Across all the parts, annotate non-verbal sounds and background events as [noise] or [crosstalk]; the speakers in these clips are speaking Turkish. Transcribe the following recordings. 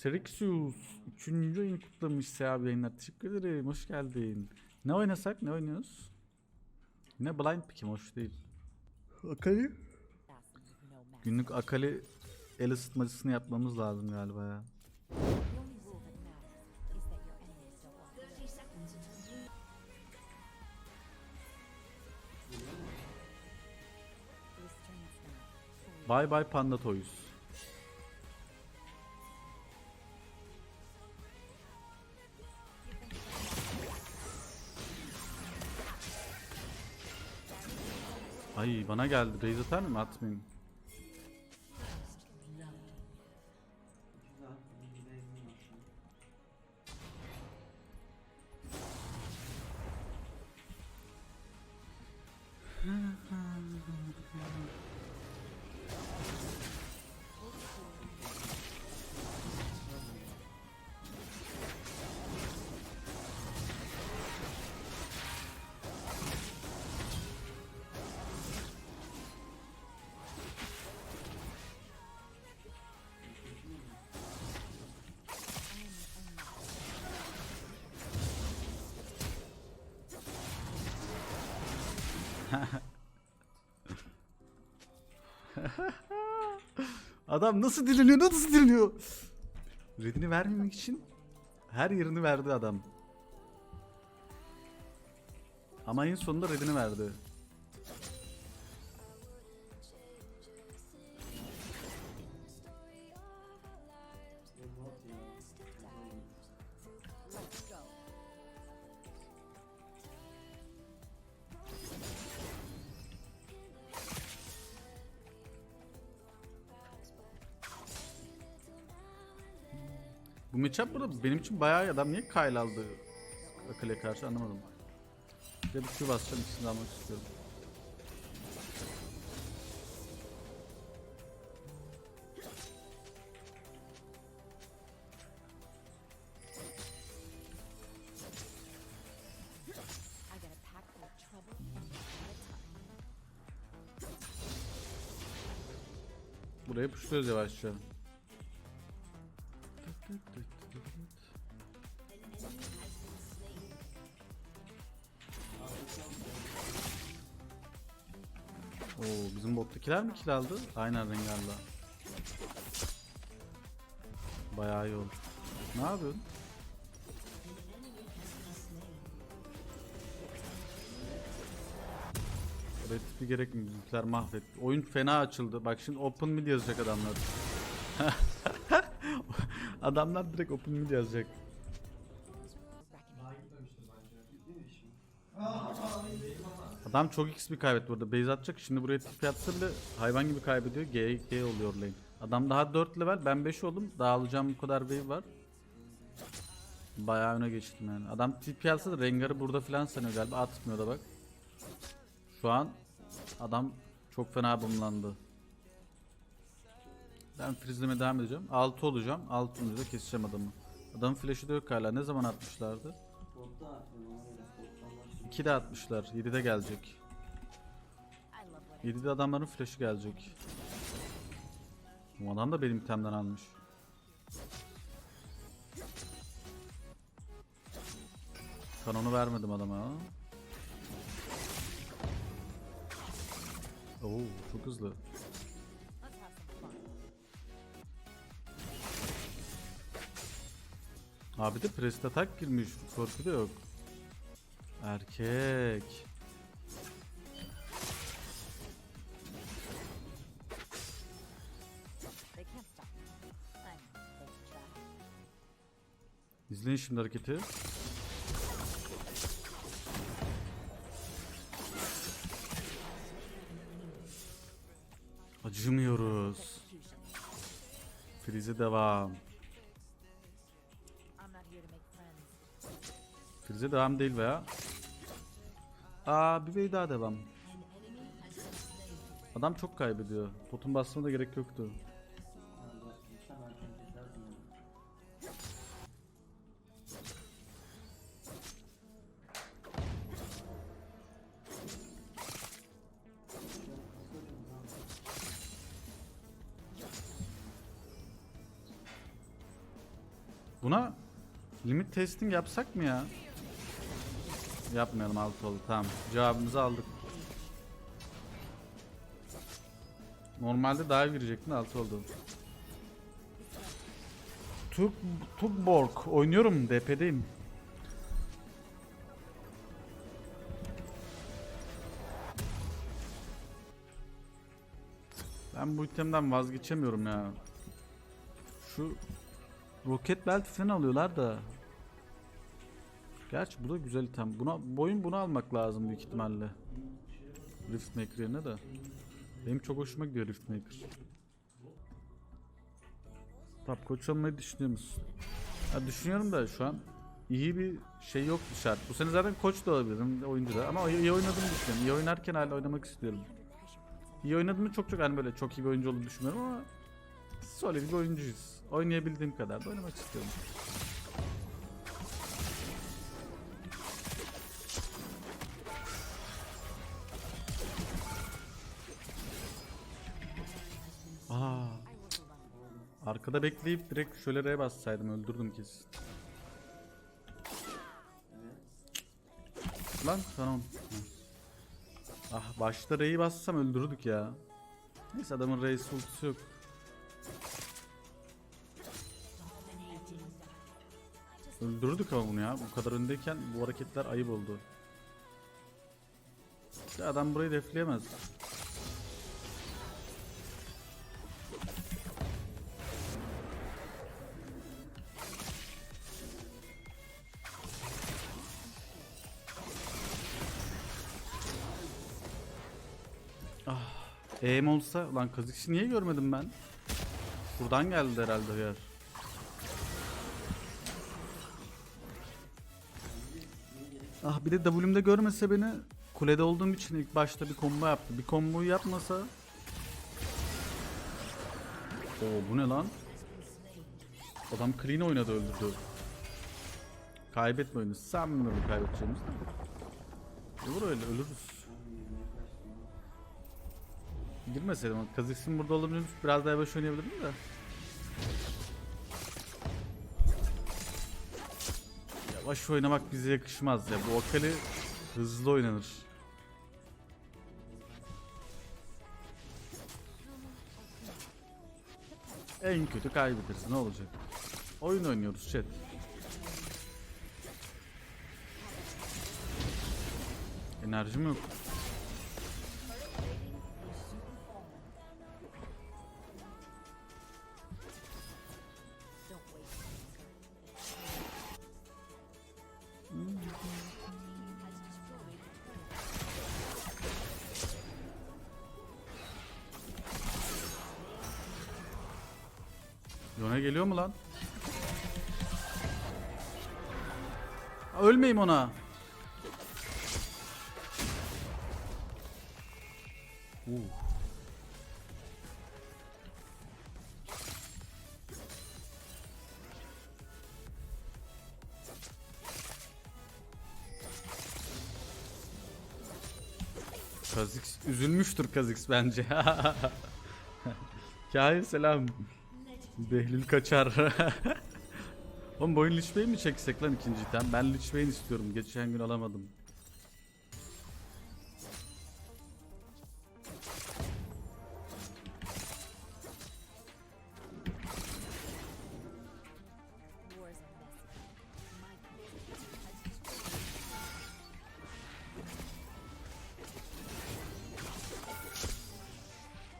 Serixius 3. ayın kutlamış Seha yayınlar. Teşekkür ederim. Hoş geldin. Ne oynasak? Ne oynuyoruz? Yine blind pick'im hoş değil. Akali? Günlük Akali el ısıtmacısını yapmamız lazım galiba ya. Bye bye Panda Toys. Ay bana geldi. Raise atar mı? Atmayayım. Adam nasıl dileniyor? Nasıl dileniyor? Redini vermemek için her yerini verdi adam. Ama en sonunda redini verdi. Matchup burada benim için bayağı adam niye Kyle aldı Akıl'a karşı anlamadım. Bir de bir Q basacağım ikisini almak istiyorum. Buraya puşluyoruz yavaşça. Bizim bottakiler mi kill aldı? Aynen Rengar'la. Bayağı iyi oldu. Ne yapıyorsun? Red tipi gerek mi? Bizimkiler mahvetti. Oyun fena açıldı. Bak şimdi open mid yazacak adamlar. [laughs] adamlar direkt open mid yazacak. Adam çok XP kaybetti burada. Base atacak. Şimdi buraya tip atsa bile hayvan gibi kaybediyor. G, G oluyor lane. Adam daha 4 level. Ben 5 oldum. Daha alacağım bu kadar wave var. Bayağı öne geçtim yani. Adam TP atsa da Rengar'ı burada falan sanıyor galiba. Atmıyor da bak. Şu an adam çok fena bumlandı. Ben frizleme devam edeceğim. 6 olacağım. 6 da keseceğim adamı. Adamın flash'ı da yok hala. Ne zaman atmışlardı? Botta atmıyor ona göre bottan başlıyor. 2 de atmışlar. 7 de gelecek. I love what 7'de adamların flash'ı gelecek. Bu adam da benim itemden almış. Kanonu vermedim adama. Oo çok hızlı. Abi de prest atak girmiş. Korku da yok. That. İzleyin şimdi hareketi. Acımıyoruz. Frize devam. Frize devam değil veya. Aa bir way daha devam. Adam çok kaybediyor. Potun basmama da gerek yoktu. Buna limit testing yapsak mı ya? Yapmayalım altı oldu tamam. Cevabımızı aldık. Normalde daha girecektin altı oldu. Tug Tugborg oynuyorum DP'deyim. Ben bu itemden vazgeçemiyorum ya. Şu roket belt falan alıyorlar da. Gerçi bu da güzel item. Buna boyun bunu almak lazım büyük ihtimalle. Riftmaker yerine de. Benim çok hoşuma gidiyor Riftmaker. Top koç olmayı düşünüyor musun? Ya düşünüyorum da şu an iyi bir şey yok şart. Bu sene zaten koç da olabilirim oyuncu da ama iyi oynadığımı düşünüyorum. İyi oynarken hala oynamak istiyorum. İyi oynadığımı çok çok hani böyle çok iyi bir oyuncu olduğunu düşünmüyorum ama solid bir oyuncuyuz. Oynayabildiğim kadar da oynamak istiyorum. Arkada bekleyip direkt şöyle R'ye bassaydım öldürdüm kesin. Lan tamam. Ah başta R'yi bassam öldürdük ya. Neyse adamın R'si ultisi yok. Öldürdük ama bunu ya. Bu kadar öndeyken bu hareketler ayıp oldu. Ya adam burayı defleyemez. Eğim olsa lan Kazikşi niye görmedim ben? Buradan geldi herhalde yer. Ah bir de W'mde görmese beni kulede olduğum için ilk başta bir combo yaptı. Bir comboyu yapmasa Oo bu ne lan? Adam clean oynadı öldürdü. Kaybetme oyunu. Sanmıyorum kaybedeceğimizi de. Olur öyle ölürüz. Girmeseydim ama Kaziksin burada olabilir biraz daha yavaş oynayabilirdim de. Yavaş oynamak bize yakışmaz ya. Bu Akali hızlı oynanır. En kötü kaybedersin ne olacak? Oyun oynuyoruz chat. Enerjim yok. Ona. Uh. Kazix üzülmüştür Kazix bence. [laughs] Kahir selam. Behlül kaçar. [laughs] Oğlum boyun Lich mi çeksek lan ikinci item? Ben Lich istiyorum. Geçen gün alamadım.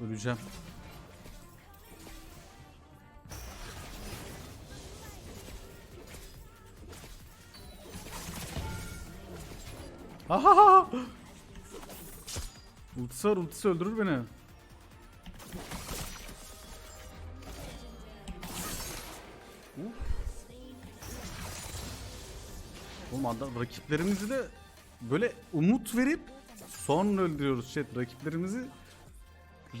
Öleceğim. Ahaha! [laughs] Ultisi var, ultisi öldürür beni. Uf. Oğlum rakiplerimizi de böyle umut verip sonra öldürüyoruz chat. Rakiplerimizi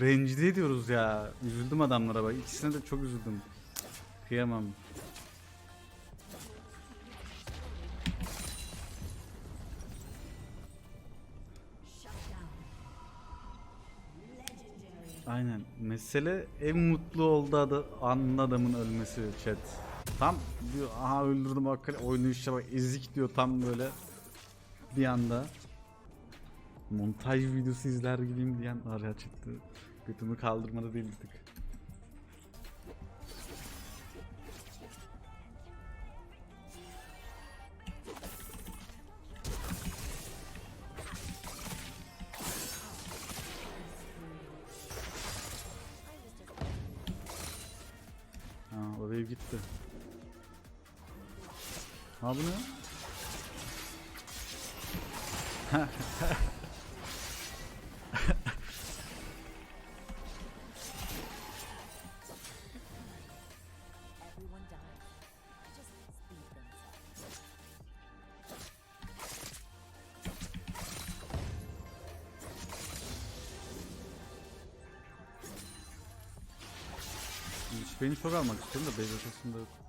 Rencide ediyoruz ya. Üzüldüm adamlara bak. İkisine de çok üzüldüm. Kıyamam. Mesele en mutlu olduğu adı, anın adamın ölmesi chat. Tam diyor aha öldürdüm bak oynayışa bak ezik diyor tam böyle bir anda. Montaj videosu izler gibiyim diyen var ya çıktı. Götümü kaldırmada değil Ha bu ne? Beni çok almak istiyorum da base atasında yok.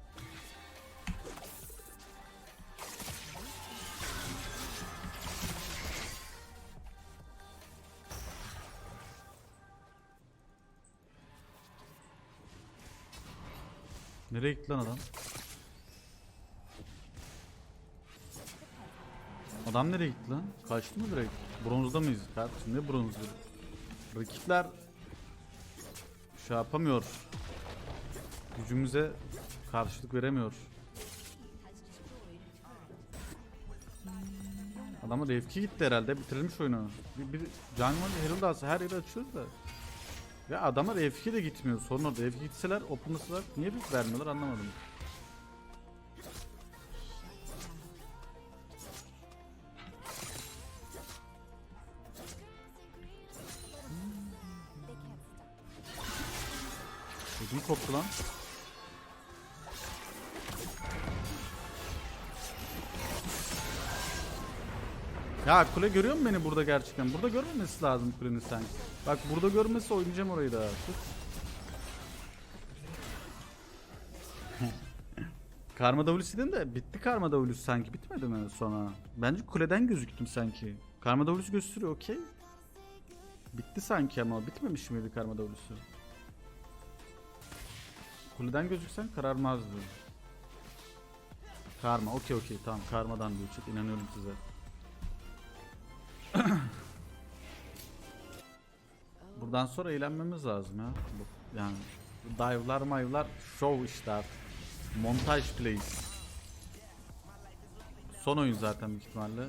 Nereye gitti lan adam? Adam nereye gitti lan? Kaçtı mı direkt? Bronzda mıyız kardeşim? Ne bronzu? Rakipler şey yapamıyor. Gücümüze karşılık veremiyor. Adamın refki gitti herhalde. Bitirilmiş oyunu. Bir, bir Can var Herald her yeri açıyoruz da. Ya adama refki de gitmiyor. Sorun orada. Refki gitseler open'lasalar niye bir vermiyorlar anlamadım. Ödüm koptu lan. Ya kule görüyor musun beni burada gerçekten? Burada görmemesi lazım kulenin sanki. Bak burada görmesi oynayacağım orayı da. [laughs] Karma W'si dedin de bitti Karma W'si sanki bitmedi mi sonra? Bence kuleden gözüktüm sanki. Karma W'si gösteriyor okey. Bitti sanki ama bitmemiş miydi Karma W'si? Kuleden gözüksen kararmazdı. Karma okey okey tamam karmadan diyor chat inanıyorum size. [coughs] Buradan sonra eğlenmemiz lazım ya. Yani dive'lar mayvlar show işte artık. Montaj plays. Son oyun zaten büyük ihtimalle.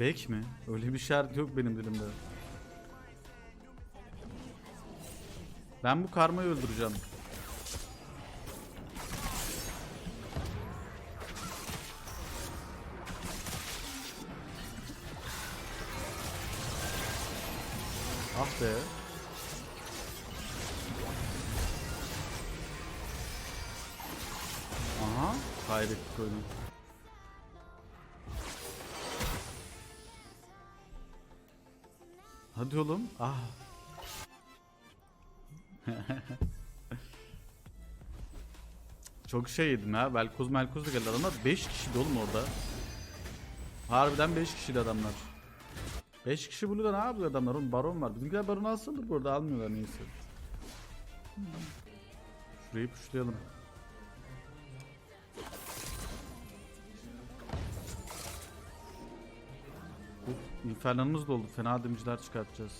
Bek mi? Öyle bir şart yok benim dilimde. Ben bu karmayı öldüreceğim. Kaybettik oyunu. Hadi oğlum. Ah. [laughs] Çok şey yedim ya. Velkoz melkoz da geldi. Adamlar 5 kişiydi oğlum orada. Harbiden 5 kişiydi adamlar. 5 kişi burada ne yapıyor adamlar? Oğlum baron var. Bizimkiler baron alsındır bu arada. Almıyorlar neyse. Şurayı puşlayalım. İnfernalımız doldu. Fena dımcılar çıkartacağız.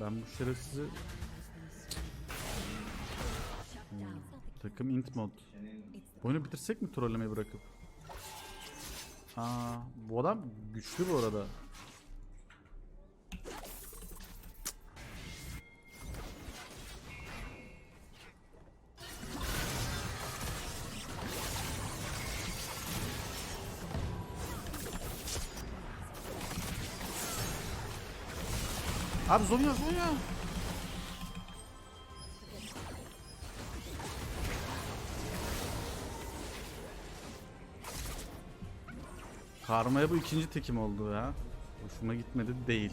Ben bu şerefsizi... Hmm, Takım int mod. Oyunu bitirsek mi trollemeyi bırakıp? Aa, bu adam güçlü bu arada. Abi Zonya Zonya. Karmaya bu ikinci tekim oldu ya. Hoşuma gitmedi değil.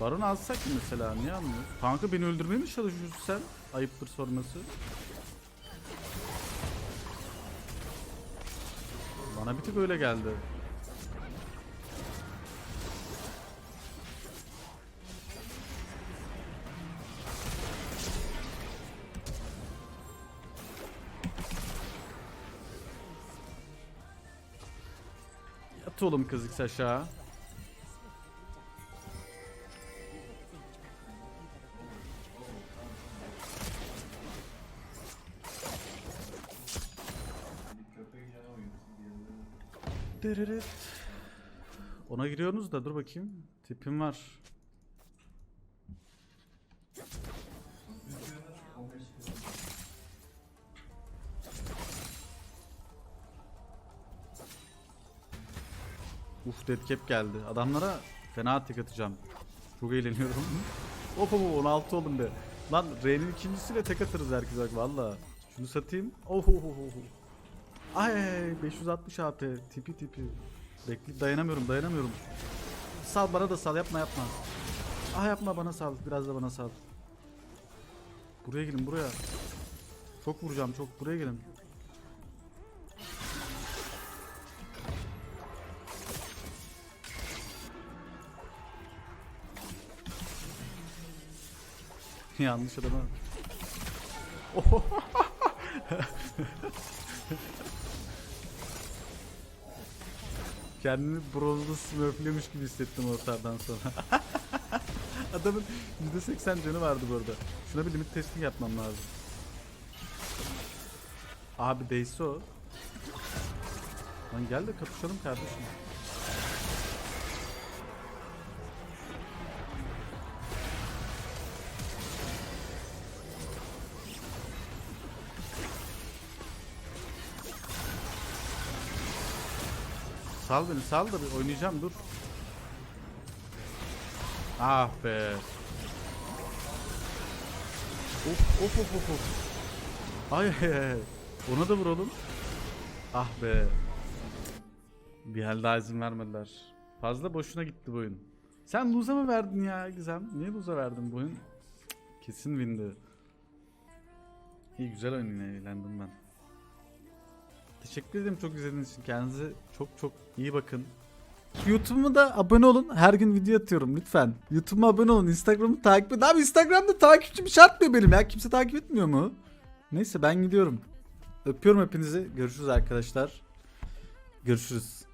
Baron alsak mesela niye almıyoruz? Kanka beni öldürmeye mi çalışıyorsun sen? Ayıptır sorması. Bana bir tık öyle geldi. Yat oğlum kızık aşağı. Ona giriyorsunuz da dur bakayım. Tipim var. Uf deadcap geldi. Adamlara fena tek atacağım. Çok eğleniyorum. Hop hop, 16 oldum be. Lan R'nin ikincisiyle tek atarız herkes bak valla. Şunu satayım. Oh oh. Ay 560 AP tipi tipi. Bekle dayanamıyorum dayanamıyorum. Sal bana da sal yapma yapma. Ah yapma bana sal biraz da bana sal. Buraya gelin buraya. Çok vuracağım çok buraya gelin. [laughs] Yanlış adama. [laughs] Kendimi bronzlu smurflüyormuş gibi hissettim ortadan sonra. [laughs] Adamın %80 canı vardı bu arada. Şuna bir limit testing yapmam lazım. Abi değse o. Lan gel de kapışalım kardeşim. Sal beni sal da bir oynayacağım dur. Ah be. Of of of of of. Ay. [laughs] Ona da vuralım. Ah be. Bir el daha izin vermediler. Fazla boşuna gitti bu oyun. Sen lose'a mı verdin ya Gizem? Niye lose'a verdin bu oyun? Kesin windi. İyi güzel oyun yine eğlendim ben. Teşekkür ederim çok izlediğiniz için. Kendinize çok çok iyi bakın. YouTube'uma da abone olun. Her gün video atıyorum lütfen. YouTube'uma abone olun. Instagram'ı takip edin. Abi Instagram'da takipçim şart mı benim ya? Kimse takip etmiyor mu? Neyse ben gidiyorum. Öpüyorum hepinizi. Görüşürüz arkadaşlar. Görüşürüz.